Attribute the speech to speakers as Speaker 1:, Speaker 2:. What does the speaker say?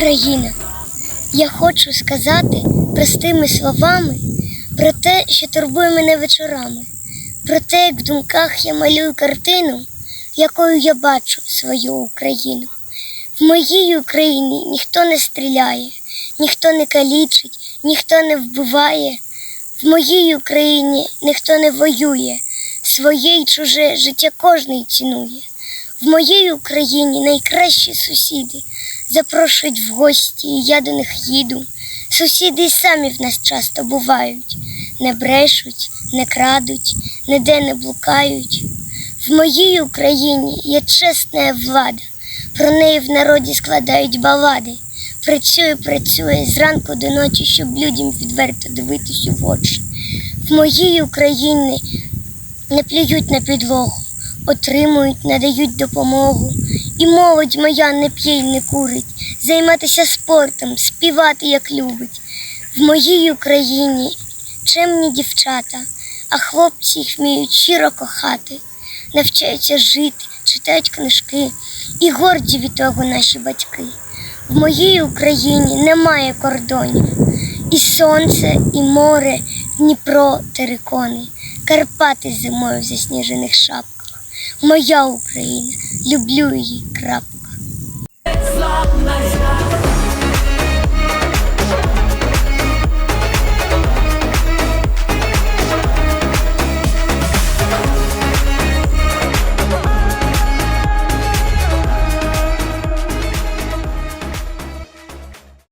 Speaker 1: Україна. Я хочу сказати простими словами про те, що турбує мене вечорами, про те, як в думках я малюю картину, якою я бачу свою Україну. В моїй Україні ніхто не стріляє, ніхто не калічить, ніхто не вбиває. В моїй Україні ніхто не воює, своє й чуже життя кожний цінує. В моїй Україні найкращі сусіди запрошують в гості, і я до них їду. Сусіди й самі в нас часто бувають, не брешуть, не крадуть, ніде не блукають. В моїй Україні є чесна влада, про неї в народі складають балади. Працює, працює зранку до ночі, щоб людям відверто дивитися в очі. В моїй Україні не плюють на підлогу, отримують, надають допомогу. І молодь моя не п'є й не курить, займатися спортом, співати як любить. В моїй Україні чемні дівчата, а хлопці їх вміють щиро кохати, навчаються жити, читають книжки і горді від того наші батьки. В моїй Україні немає кордонів, і сонце, і море, Дніпро, терикони, Карпати зимою в засніжених шапках. Моя Україна, люблю її, крапка.